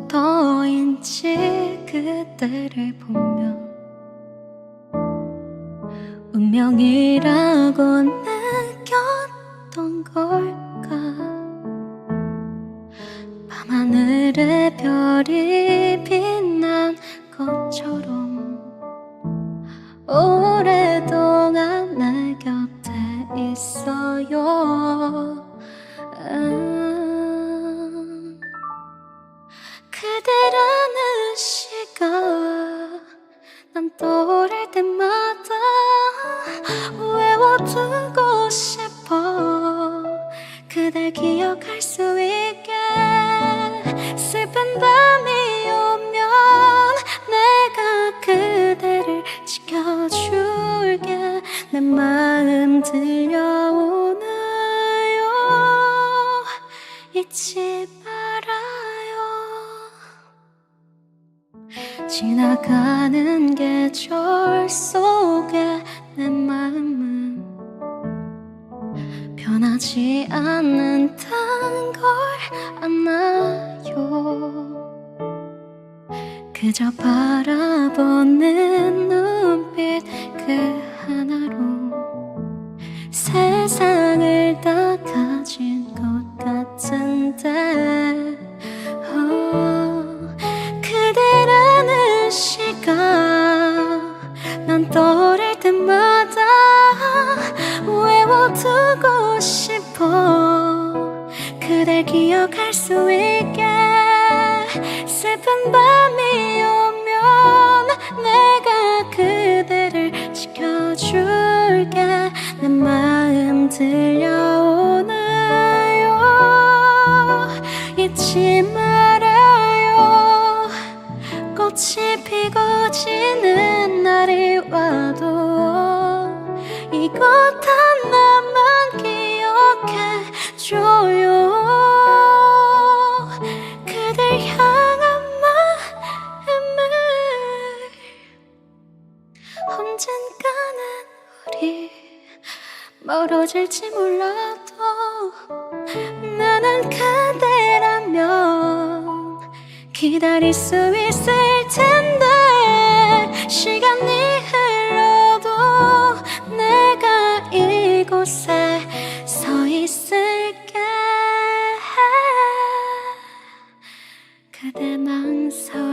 언제부터인지 그때를 보며 운명이라고 느꼈던 걸까? 밤하늘에 별이 빛난 것처럼 오래동안 내 곁에 있어요 마음 들려오나요? 잊지 말아요. 지나가는 계절 속에 내 마음은 변하지 않는단 걸 아나요. 그저 바라보는 두고 싶어 그댈 기억할 수 있게. 슬픈 밤이 오면 내가 그대를 지켜줄게. 내 마음 들려 언젠가는 우리 멀어질지 몰라도 나는 그대라면 기다릴 수 있을 텐데 시간이 흘러도 내가 이곳에 서 있을게 그대 망서.